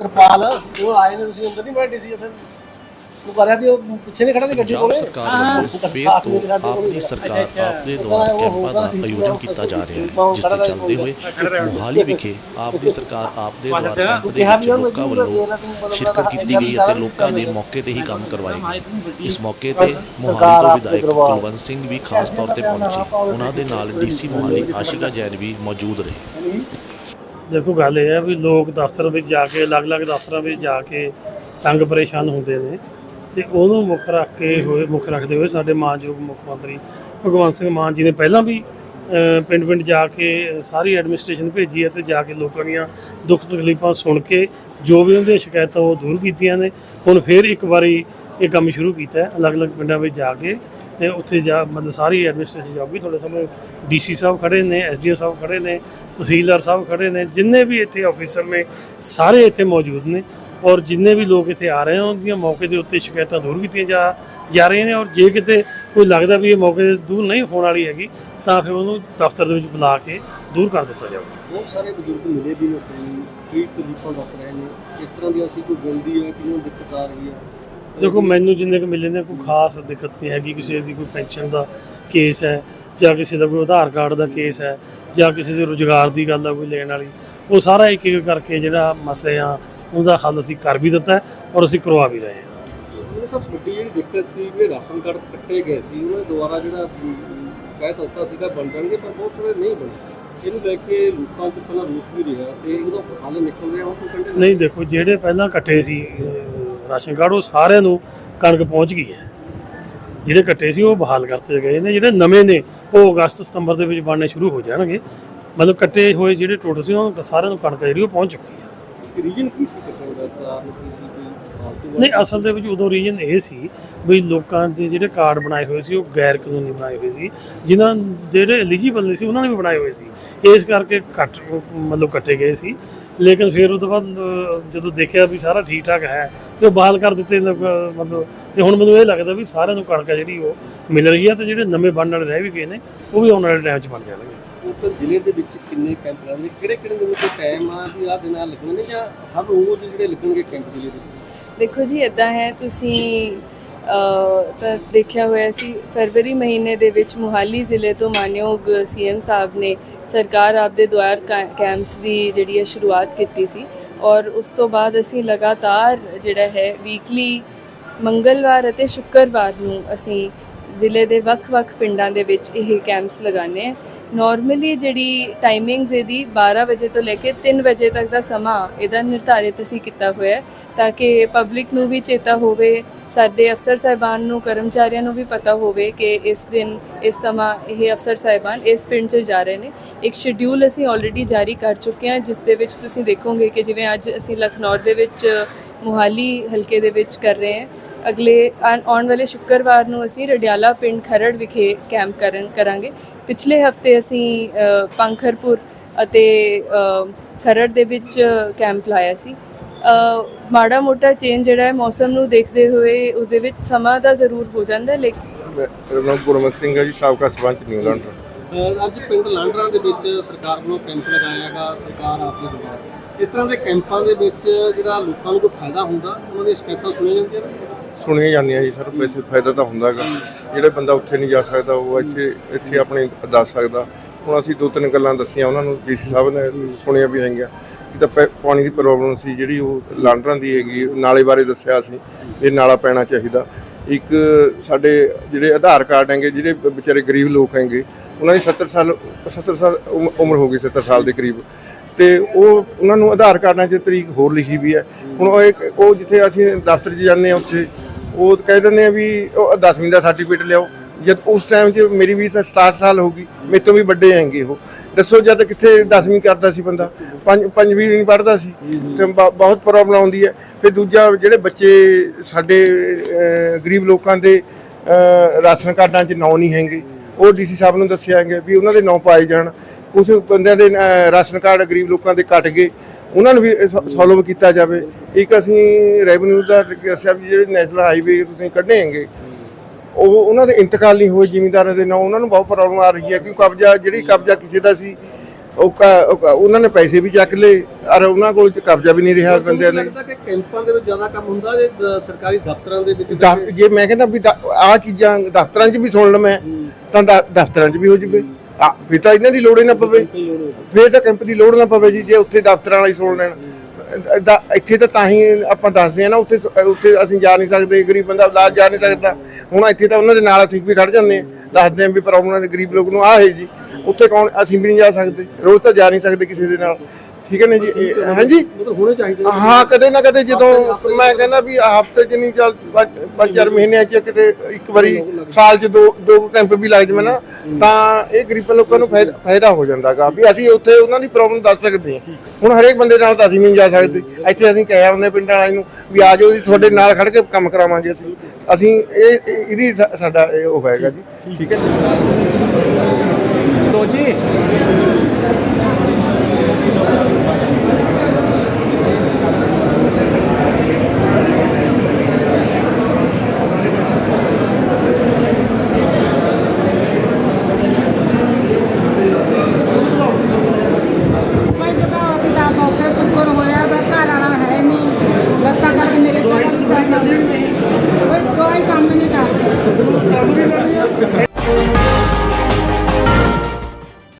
ਕਿਰਪਾਲ ਉਹ ਆਏ ਨੇ ਤੁਸੀਂ ਅੰਦਰ ਨਹੀਂ ਬੈਠੇ ਸੀ ਇੱਥੇ। ਉਹ ਕਰਿਆ ਤੇ ਉਹ ਪਿੱਛੇ ਨਹੀਂ ਖੜਾ ਸੀ ਗੱਡੀ ਪੰਜਾਬ ਕੋਲੇ ਸਰਕਾਰ ਵੱਲੋਂ ਫੇਰ ਤੋਂ ਆਪ ਦੀ ਸਰਕਾਰ ਆਪ ਦੇ ਦੁਆਰਾ ਕੈਂਪਾਂ ਦਾ ਆਯੋਜਨ ਕੀਤਾ ਜਾ ਰਿਹਾ ਹੈ ਜਿਸ ਤੇ ਚੱਲਦੇ ਹੋਏ ਮੋਹਾਲੀ ਵਿਖੇ ਆਪ ਦੀ ਸਰਕਾਰ ਆਪ ਦੇ ਦੁਆਰਾ ਕੈਂਪ ਦੇ ਵਿੱਚ ਲੋਕਾਂ ਵੱਲੋਂ ਸ਼ਿਰਕਤ ਕੀਤੀ ਗਈ ਅਤੇ ਲੋਕਾਂ ਦੇ ਮੌਕੇ ਤੇ ਹੀ ਕੰਮ ਕਰਵਾਏ ਇਸ ਮੌਕੇ ਤੇ ਮੋਹਾਲੀ ਤੋਂ ਵਿਧਾਇਕ ਕੁਲਵੰਤ ਸਿੰਘ ਵੀ ਖਾਸ ਤੌਰ ਤੇ ਪਹੁੰਚੇ। ਉਹਨਾਂ ਦੇ ਨਾਲ ਡੀਸੀ ਮੋਹਾਲੀ ਆਸ਼ਿਕਾ ਜੈਨ ਵੀ ਮੌਜੂਦ ਰਹੇ। ਦੇਖੋ ਗੱਲ ਇਹ ਹੈ ਵੀ ਲੋਕ ਦਫ਼ਤਰ ਵਿੱਚ ਜਾ ਕੇ, ਅਲੱਗ-ਅਲੱਗ ਦਫ਼ਤਰਾਂ ਵਿੱਚ ਜਾ ਕੇ ਤੰਗ ਪਰੇਸ਼ਾਨ ਹੁੰਦੇ ਨੇ ਤੇ ਉਹਨੂੰ ਮੁੱਖ ਰੱਖ ਕੇ ਹੋਏ, ਮੁੱਖ ਰੱਖਦੇ ਹੋਏ ਸਾਡੇ ਮਾਨਯੋਗ ਮੁੱਖ ਮੰਤਰੀ ਭਗਵੰਤ ਸਿੰਘ ਮਾਨ ਜੀ ਨੇ ਪਹਿਲਾਂ ਵੀ ਪਿੰਡ-ਪਿੰਡ ਜਾ ਕੇ ਸਾਰੀ ਐਡਮਿਨਿਸਟ੍ਰੇਸ਼ਨ ਭੇਜੀ ਹੈ ਤੇ ਜਾ ਕੇ ਲੋਕਾਂ ਦੀਆਂ ਦੁੱਖ ਤਕਲੀਫਾਂ ਸੁਣ ਕੇ ਜੋ ਵੀ ਉਹਦੇ ਸ਼ਿਕਾਇਤਾਂ ਉਹ ਦੂਰ ਕੀਤੀਆਂ ਨੇ, ਹੁਣ ਫੇਰ ਇੱਕ ਵਾਰੀ ਇਹ ਕੰਮ ਸ਼ੁਰੂ ਕੀਤਾ ਹੈ, ਅਲੱਗ-ਅਲੱਗ ਪਿੰਡਾਂ ਵਿੱਚ ਜਾ ਕੇ ਤੇ ਉੱਥੇ ਜਾ ਮਤਲਬ ਸਾਰੀ ਐਡਮਿਨਿਸਟ੍ਰੇਸ਼ਨ ਜਾਊਗੀ ਤੁਹਾਡੇ ਸਾਹਮਣੇ ਡੀਸੀ ਸਾਹਿਬ ਖੜੇ ਨੇ ਐਸਡੀਓ ਸਾਹਿਬ ਖੜੇ ਨੇ, ਤਹਿਸੀਲਦਾਰ ਸਾਹਿਬ ਖੜੇ ਨੇ, ਜਿੰਨੇ ਵੀ ਇੱਥੇ ਆਫੀਸਰ ਨੇ, ਸਾਰੇ ਇੱਥੇ ਮੌਜੂਦ ਨੇ। ਔਰ ਜਿੰਨੇ ਵੀ ਲੋਕ ਇੱਥੇ ਆ ਰਹੇ ਹਨ ਉਹਦੀਆਂ ਮੌਕੇ ਦੇ ਉੱਤੇ ਸ਼ਿਕਾਇਤਾਂ ਦੂਰ ਕੀਤੀਆਂ ਜਾ ਜਾ ਰਹੀਆਂ ਨੇ। ਔਰ ਜੇ ਕਿਤੇ ਕੋਈ ਲੱਗਦਾ ਵੀ ਇਹ ਮੌਕੇ ਤੇ ਦੂਰ ਨਹੀਂ ਹੋਣ ਵਾਲੀ ਹੈਗੀ, ਤਾਂ ਫਿਰ ਉਹਨੂੰ ਦਫ਼ਤਰ ਦੇ ਵਿੱਚ ਬੁਲਾ ਕੇ ਦੂਰ ਕਰ ਦਿੱਤਾ ਜਾਊਗਾ। ਬਹੁਤ ਸਾਰੇ ਬਜ਼ੁਰਗ ਮਿਲੇ ਵੀ ਨੇ ਕੀ ਤਕਲੀਫਾਂ ਦੱਸ ਰਹੇ ਨੇ, ਇਸ ਤਰ੍ਹਾਂ ਦੀ ਅਸੀਂ ਕੋਈ ਗੁੰਦੀ ਹੈ ਕਿਹਨੂੰ ਦਿੱਕਤ ਆ ਰਹੀ ਹੈ? ਦੇਖੋ ਮੈਨੂੰ ਜਿੰਨੇ ਕੁ ਮਿਲੇ ਨੇ ਕੋਈ ਖਾਸ ਦਿੱਕਤ ਨਹੀਂ ਹੈਗੀ ਕਿਸੇ ਦੀ ਕੋਈ ਪੈਨਸ਼ਨ ਦਾ ਕੇਸ ਹੈ ਜਾਂ ਕਿਸੇ ਦਾ ਕੋਈ ਆਧਾਰ ਕਾਰਡ ਦਾ ਕੇਸ ਹੈ ਜਾਂ ਕਿਸੇ ਦੇ ਰੁਜ਼ਗਾਰ ਦੀ ਗੱਲ ਆ ਕੋਈ ਲੈਣ ਵਾਲੀ ਉਹ ਸਾਰਾ ਇੱਕ ਇੱਕ ਕਰਕੇ ਜਿਹੜਾ ਮਸਲੇ ਆ ਉਹਦਾ ਹੱਲ ਅਸੀਂ ਕਰ ਵੀ ਦਿੱਤਾ ਔਰ ਅਸੀਂ ਕਰਵਾ ਵੀ ਰਹੇ ਹਾਂ। ਸਭ ਵੱਡੀ ਜਿਹੜੀ ਦਿੱਕਤ ਸੀ ਵੀ ਰਾਸ਼ਨ ਕਾਰਡ ਕੱਟੇ ਗਏ ਸੀ ਉਹਨਾਂ ਦੇ ਦੁਆਰਾ ਜਿਹੜਾ ਕਹਿ ਦਿੱਤਾ ਸੀਗਾ ਬਣ ਜਾਣਗੇ ਪਰ ਬਹੁਤ ਸਾਰੇ ਨਹੀਂ ਬਣੇ। ਇਹਨੂੰ ਲੈ ਕੇ ਲੋਕਾਂ 'ਚ ਪਹਿਲਾਂ ਰੂਸ ਵੀ ਰਿਹਾ ਤੇ ਇਹਦਾ ਹੱਲ ਨਿਕਲ ਰਿਹਾ ਹੁਣ ਕੋਈ ਕੰਡੇ ਨਹੀਂ ਦੇਖੋ ਜਿਹੜੇ ਪਹਿਲਾਂ ਕੱਟੇ ਸੀ ਰਾਸ਼ਨ ਕਾਰਡ, ਉਹ ਸਾਰਿਆਂ ਨੂੰ ਕਣਕ ਪਹੁੰਚ ਗਈ ਹੈ। ਜਿਹੜੇ ਕੱਟੇ ਸੀ, ਉਹ ਬਹਾਲ ਕਰਤੇ ਗਏ ਨੇ। ਜਿਹੜੇ ਨਵੇਂ ਨੇ, ਉਹ ਅਗਸਤ, ਸਤੰਬਰ ਦੇ ਵਿੱਚ ਬਣਨੇ ਸ਼ੁਰੂ ਹੋ ਜਾਣਗੇ। ਮਤਲਬ ਕੱਟੇ ਹੋਏ ਜਿਹੜੇ ਟੋਟਲ ਸੀ, ਉਹ ਸਾਰਿਆਂ ਨੂੰ ਕਣਕ ਜਿਹੜੀ, ਉਹ ਪਹੁੰਚ ਚੁੱਕੀ ਹੈ। ਰੀਜਨ ਕੀ ਸੀ ਕੱਟਣ ਦਾ ਕਾਰਨ ਕੀ ਸੀ ਕੋਈ ਨਹੀਂ, ਅਸਲ ਦੇ ਵਿੱਚ ਉਦੋਂ ਰੀਜਨ ਇਹ ਸੀ ਵੀ ਲੋਕਾਂ ਦੇ ਜਿਹੜੇ ਕਾਰਡ ਬਣਾਏ ਹੋਏ ਸੀ, ਉਹ ਗੈਰ ਕਾਨੂੰਨੀ ਬਣਾਏ ਹੋਏ ਸੀ। ਜਿਨ੍ਹਾਂ ਜਿਹੜੇ ਐਲੀਜੀਬਲ ਨਹੀਂ ਸੀ, ਉਹਨਾਂ ਨੇ ਵੀ ਬਣਾਏ ਹੋਏ ਸੀ। ਇਸ ਕਰਕੇ ਕੱਟ ਮਤਲਬ ਕੱਟੇ ਗਏ ਸੀ। ਲੇਕਿਨ ਫਿਰ ਉਹ ਤੋਂ ਬਾਅਦ ਜਦੋਂ ਦੇਖਿਆ ਵੀ ਸਾਰਾ ਠੀਕ ਠਾਕ ਹੈ, ਤੇ ਉਹ ਬਹਾਲ ਕਰ ਦਿੱਤੇ, ਮਤਲਬ ਤੇ ਹੁਣ ਮੈਨੂੰ ਇਹ ਲੱਗਦਾ ਵੀ ਸਾਰਿਆਂ ਨੂੰ ਕਣਕ ਜਿਹੜੀ ਉਹ ਮਿਲ ਰਹੀ ਹੈ ਤੇ ਜਿਹੜੇ ਨਵੇਂ ਬਣਨ ਵਾਲੇ ਰਹਿ ਵੀ ਗਏ ਨੇ, ਉਹ ਵੀ ਆਉਣ ਵਾਲੇ ਟਾਈਮ 'ਚ ਬਣ ਜਾਣਗੇ। ਟੋਟਲ ਜ਼ਿਲ੍ਹੇ ਦੇ ਵਿੱਚ ਕਿੰਨੇ ਕੈਂਪ ਲੱਗਣਗੇ ਕਿਹੜੇ ਕਿਹੜੇ ਦਿਨ ਕੋਈ ਟਾਈਮ ਆ ਵੀ ਆਹ ਦਿਨਾਂ ਲੱਗਣਗੇ ਜਾਂ ਹਰ ਰੋਜ਼ ਜਿਹੜੇ ਲੱਗਣਗੇ ਕੈਂਪ ਜ਼ਿਲ੍ਹੇ ਦੇ ਦੇਖੋ ਜੀ ਇਦਾਂ ਹੈ, ਤੁਸੀਂ ਤਾਂ ਦੇਖਿਆ ਹੋਇਆ ਸੀ, ਫਰਵਰੀ ਮਹੀਨੇ ਦੇ ਵਿੱਚ ਮੁਹਾਲੀ ਜ਼ਿਲ੍ਹੇ ਤੋਂ ਮਾਨਯੋਗ ਸੀਐਮ ਸਾਹਿਬ ਨੇ ਸਰਕਾਰ ਆਪਦੇ ਦੁਆਰ ਕੈ- ਕੈਂਪਸ ਦੀ ਜਿਹੜੀ ਹੈ ਸ਼ੁਰੂਆਤ ਕੀਤੀ ਸੀ ਔਰ ਉਸ ਤੋਂ ਬਾਅਦ ਅਸੀਂ ਲਗਾਤਾਰ ਜਿਹੜਾ ਹੈ ਵੀਕਲੀ ਮੰਗਲਵਾਰ ਅਤੇ ਸ਼ੁੱਕਰਵਾਰ ਨੂੰ ਅਸੀਂ ਜ਼ਿਲ੍ਹੇ ਦੇ ਵੱਖ-ਵੱਖ ਪਿੰਡਾਂ ਦੇ ਵਿੱਚ ਇਹ ਕੈਂਪਸ ਲਗਾਉਂਦੇ ਹਾਂ। ਨਾਰਮਲੀ ਜਿਹੜੀ ਟਾਈਮਿੰਗਸ ਇਹਦੀ 12 ਵਜੇ ਤੋਂ ਲੈ ਕੇ 3 ਵਜੇ ਤੱਕ ਦਾ ਸਮਾਂ ਇਹਦਾ ਨਿਰਧਾਰਿਤ ਅਸੀਂ ਕੀਤਾ ਹੋਇਆ ਹੈ ਤਾਂ ਕਿ ਪਬਲਿਕ ਨੂੰ ਵੀ ਚੇਤਾ ਹੋਵੇ, ਸਾਡੇ ਅਫਸਰ ਸਾਹਿਬਾਨ ਨੂੰ, ਕਰਮਚਾਰੀਆਂ ਨੂੰ ਵੀ ਪਤਾ ਹੋਵੇ ਕਿ ਇਸ ਦਿਨ, ਇਸ ਸਮਾਂ ਇਹ ਅਫਸਰ ਸਾਹਿਬਾਨ ਇਸ ਪਿੰਡ 'ਚ ਜਾ ਰਹੇ ਨੇ। ਇੱਕ ਸ਼ਡਿਊਲ ਅਸੀਂ ਆਲਰੇਡੀ ਜਾਰੀ ਕਰ ਚੁੱਕੇ ਹਾਂ, ਜਿਸ ਦੇ ਵਿੱਚ ਤੁਸੀਂ ਦੇਖੋਗੇ ਕਿ ਜਿਵੇਂ ਅੱਜ ਅਸੀਂ ਲਖਨੌਰ ਦੇ ਵਿੱਚ ਮੁਹਾਲੀ ਹਲਕੇ ਦੇ ਵਿੱਚ ਕਰ ਰਹੇ ਹਾਂ। ਅਗਲੇ ਆਉਣ ਵਾਲੇ ਸ਼ੁੱਕਰਵਾਰ ਨੂੰ ਅਸੀਂ ਰਡਿਆਲਾ ਪਿੰਡ ਖਰੜ ਵਿਖੇ ਕੈਂਪ ਕਰਨ ਕਰਾਂਗੇ। ਪਿਛਲੇ ਹਫ਼ਤੇ ਅਸੀਂ ਪੰਖਰਪੁਰ ਅਤੇ ਖਰੜ ਦੇ ਵਿੱਚ ਕੈਂਪ ਲਾਇਆ ਸੀ। ਮਾੜਾ ਮੋਟਾ ਚੇਂਜ ਜਿਹੜਾ ਹੈ ਮੌਸਮ ਨੂੰ ਦੇਖਦੇ ਹੋਏ ਉਹਦੇ ਵਿੱਚ ਸਮਾਂ ਤਾਂ ਜ਼ਰੂਰ ਹੋ ਜਾਂਦਾ ਲੇਕਿਨ ਗੁਰਮੁਖ ਸਿੰਘ ਜੀ ਸਾਬਕਾ ਸਰਪੰਚ ਨਿਊਜ਼ੀਲੈਂਡ ਅਹ ਅੱਜ ਪਿੰਡ ਲਾਂਡਰਾਂ ਦੇ ਵਿੱਚ ਸਰਕਾਰ ਵੱਲੋਂ ਕੈਂਪ ਲਗਾਇਆ ਹੈਗਾ ਸਰਕਾਰ ਆਪ ਦੇ ਦੁਆਰਾ ਇਸ ਤਰ੍ਹਾਂ ਦੇ ਕੈਂਪਾਂ ਦੇ ਵਿੱਚ ਜਿਹੜਾ ਲੋਕਾਂ ਨੂੰ ਕੋਈ ਫਾਇਦਾ ਹੁੰਦਾ, ਉਹਨਾਂ ਦੀਆਂ ਸ਼ਿਕਾਇਤਾਂ ਸੁਣੀਆਂ ਜਾਂਦੀਆਂ ਨੇ? ਸੁਣੀਆਂ ਜਾਂਦੀਆਂ ਜੀ ਸਰ, ਵੈਸੇ ਫਾਇਦਾ ਤਾਂ ਹੁੰਦਾ ਹੁੰਦਾਗਾ ਜਿਹੜਾ ਬੰਦਾ ਉੱਥੇ ਨਹੀਂ ਜਾ ਸਕਦਾ, ਉਹ ਇੱਥੇ ਇੱਥੇ ਆਪਣੇ ਦੱਸ ਸਕਦਾ। ਹੁਣ ਅਸੀਂ ਦੋ ਤਿੰਨ ਗੱਲਾਂ ਦੱਸੀਆਂ ਉਹਨਾਂ ਨੂੰ, ਡੀਸੀ ਸਾਹਿਬ ਨੇ ਸੁਣੀਆਂ ਵੀ ਹੈਗੀਆਂ। ਕਿ ਤਾਂ ਪਾਣੀ ਦੀ ਪ੍ਰੋਬਲਮ ਸੀ, ਜਿਹੜੀ ਉਹ ਲਾਂਡਰਾਂ ਦੀ ਹੈਗੀ, ਨਾਲੇ ਬਾਰੇ ਦੱਸਿਆ ਸੀ, ਇਹ ਨਾਲਾ ਪੈਣਾ ਚਾਹੀਦਾ। ਇੱਕ ਸਾਡੇ ਜਿਹੜੇ ਆਧਾਰ ਕਾਰਡ ਹੈਗੇ, ਜਿਹੜੇ ਵਿਚਾਰੇ ਗਰੀਬ ਲੋਕ ਹੈਗੇ, ਉਹਨਾਂ ਦੀ 70 ਸਾਲ 70 ਸਾਲ ਉਮ- ਉਮਰ ਹੋ ਗਈ 70 ਸਾਲ ਦੇ ਕਰੀਬ। ਤੇ ਉਹ ਉਹਨਾਂ ਨੂੰ ਆਧਾਰ ਕਾਰਡਾਂ 'ਚ ਤਰੀਕ ਹੋਰ ਲਿਖੀ ਵੀ ਹੈ। ਹੁਣ ਉਹ ਇੱਕ ਉਹ ਜਿੱਥੇ ਅਸੀਂ ਦਫ਼ਤਰ 'ਚ ਜਾਂਦੇ ਆ ਉੱਥੇ ਉਹ ਕਹਿ ਦਿੰਦੇ ਆ ਵੀ ਉਹ 10ਵੀਂ ਦਾ ਸਰਟੀਫਿਕੇਟ ਲਿਆਓ। ਜਦ ਉਸ ਟਾਈਮ 'ਚ ਮੇਰੀ ਵੀ 67 ਸਾਲ ਹੋ ਗਈ ਮੇਰੇ ਤੋਂ ਵੀ ਵੱਡੇ ਹੈਗੇ ਉਹ। ਦੱਸੋ ਜਦ ਕਿੱਥੇ 10ਵੀਂ ਕਰਦਾ ਸੀ ਬੰਦਾ? ਪੰਜ ਪੰਜਵੀਂ ਨਹੀਂ ਪੜ੍ਹਦਾ ਸੀ। ਤੇ ਬ- ਬਹੁਤ ਪ੍ਰੋਬਲਮ ਆਉਂਦੀ ਹੈ। ਫਿਰ ਦੂਜਾ ਜਿਹੜੇ ਬੱਚੇ ਸਾਡੇ ਅਹ, ਗਰੀਬ ਲੋਕਾਂ ਦੇ ਅਹ, ਰਾਸ਼ਨ ਕਾਰਡਾਂ 'ਚ ਨਾਂ ਨਹੀਂ ਹੈਗੇ। ਉਹ ਡੀਸੀ ਸਾਹਿਬ ਨੂੰ ਦੱਸਿਆ ਗਿਆ ਵੀ ਉਹਨਾਂ ਦੇ ਨਾਂ ਪਾਏ ਜਾਣ। ਕੁਝ ਬੰਦਿਆਂ ਦੇ ਰਾਸ਼ਨ ਕਾਰਡ ਗਰੀਬ ਲੋਕਾਂ ਦੇ ਕੱਟ ਗਏ। ਉਹਨਾਂ ਨੂੰ ਵੀ ਸੋਲਵ ਕੀਤਾ ਜਾਵੇ। ਇੱਕ ਅਸੀਂ ਰੈਵਨਿਊ ਦਾ ਦੱਸਿਆ ਵੀ ਜਿਹੜੇ ਨੈਸ਼ਨਲ ਹਾਈਵੇ ਤੁਸੀਂ ਕੱਢੇ ਹੈਗੇ। ਉਹ, ਉਹਨਾਂ ਦੇ ਇੰਤਕਾਲ ਨਹੀਂ ਹੋਏ ਜ਼ਿਮੀਂਦਾਰਾਂ ਦੇ ਨਾਂ। ਉਹਨਾਂ ਨੂੰ ਬਹੁਤ ਪ੍ਰੋਬਲਮ ਆ ਰਹੀ ਹੈ ਕਿਉਂਕਿ ਕਬਜ਼ਾ, ਜਿਹੜੀ ਕਬਜ਼ਾ ਕਿਸੇ ਦਾ ਸੀ ਉਹ ਕ- ਉਹ ਕ- ਉਹਨਾਂ ਨੇ ਪੈਸੇ ਵੀ ਚੱਕ ਲਏ ਔਰ ਉਹਨਾਂ ਕੋਲ ਕਬਜ਼ਾ ਵੀ ਨਹੀਂ ਰਿਹਾ ਬੰਦਿਆਂ ਨੇ। ਲੱਗਦਾ ਕਿ ਕੈਂਪਾਂ ਦੇ ਵਿੱਚ ਜ਼ਿਆਦਾ ਕੰਮ ਹੁੰਦਾ ਜੇ ਦ- ਸਰਕਾਰੀ ਦਫ਼ਤਰਾਂ ਦੇ ਵਿੱਚ ਦਫ਼- ਜੇ ਮੈਂ ਕਹਿੰਦਾ ਵੀ ਆ ਚੀਜ਼ਾਂ ਦਫ਼ਤਰਾਂ 'ਚ ਵੀ ਸੁਣ ਲਵਾਂ ਤਾਂ ਦ- ਦਫ਼ਤਰਾਂ 'ਚ ਵੀ ਹੋ ਜਵੇ। ਆ ਫਿਰ ਤਾਂ ਇਹਨਾਂ ਦੀ ਲੋੜ ਹੀ ਨਾ ਪਵੇ। ਫਿਰ ਤਾਂ ਕੈਂਪ ਦੀ ਲੋੜ ਨਾ ਪਵੇ ਜੀ ਜੇ ਉੱਥੇ ਦਫ਼ਤਰਾਂ ਵਾਲਾ ਸੁਣ ਲੈਣ। ਅ- ਦਾ- ਇੱਥੇ ਤਾਂ ਤਾਂ ਹੀ ਆਪਾਂ ਦੱਸਦੇ ਆ ਨਾ ਉੱਥੇ ਸ- ਉੱਥੇ ਅਸੀਂ ਜਾ ਨਹੀਂ ਸਕਦੇ ਗਰੀਬ ਬੰਦਾ ਇਲਾਜ ਜਾ ਨਹੀਂ ਸਕਦਾ। ਹੁਣ ਇੱਥੇ ਤਾਂ ਉਹਨਾਂ ਦੇ ਨਾਲ ਅਸੀਂ ਵੀ ਖੜ ਜਾਂਦੇ ਆ ਦੱਸਦੇ ਆ ਵੀ ਪ੍ਰੋਬਲਮ ਦੇ ਗਰੀਬ ਲੋਕ ਨੂੰ ਆਹ ਹੈ ਜੀ, ਉੱਥੇ ਕੌਣ ਅਸੀਂ ਵੀ ਨਹੀਂ ਜਾ ਸਕਦੇ, ਰੋਜ਼ ਤਾਂ ਜਾ ਨਹੀਂ ਸਕਦੇ ਕਿਸੇ ਦੇ ਨਾਲ। ਠੀਕ ਹੈ ਨਾ ਜੀ? ਇਹ- ਹਾਂਜੀ? ਮਤਲਬ ਹੋਣੇ ਚਾਹੀਦੇ ਨੇ। ਹਾਂ ਕਦੇ ਨਾ ਕਦੇ ਜਦੋਂ ਮੈਂ ਕਹਿੰਦਾ ਵੀ ਹਫ਼ਤੇ ਚ ਨਹੀਂ ਚੱਲ ਪੰਜ- ਪੰਜ ਚਾਰ ਮਹੀਨਿਆਂ ਚ ਕਿਤੇ ਇੱਕ ਵਾਰੀ ਸਾਲ ਚ ਦੋ ਦੋ ਕੁ ਕੈਂਪ ਵੀ ਲੱਗ ਜਾਵੇ ਨਾ ਤਾਂ ਇਹ ਗਰੀਬ ਲੋਕਾਂ ਨੂੰ ਫਾਇਦਾ ਫਾਇਦਾ ਹੋ ਜਾਂਦਾਗਾ ਵੀ ਅਸੀਂ ਉੱਥੇ ਉਹਨਾਂ ਦੀ ਪ੍ਰੋਬਲਮ ਦੱਸ ਸਕਦੇ ਹਾਂ। ਹੁਣ ਹਰੇਕ ਬੰਦੇ ਨਾਲ ਤਾਂ ਅਸੀਂ ਨਹੀਂ ਜਾ ਸਕਦੇ। ਇੱਥੇ ਅਸੀਂ ਕਹਿਆ ਉਹਨੇ ਪਿੰਡਾਂ ਵਾਲਿਆਂ ਨੂੰ ਵੀ ਆ ਜਾਓ ਜੀ ਤੁਹਾਡੇ ਨਾਲ ਖੜ ਕੇ ਕੰਮ ਕਰਾਵਾਂਗੇ ਅਸੀਂ। ਅਸੀਂ ਇਹ ਇਹ- ਇਹਦੀ ਸਾ- ਸਾਡਾ ਇਹ ਉਹ ਹੋਏਗਾ ਜੀ। ਠੀਕ ਹੈ। जी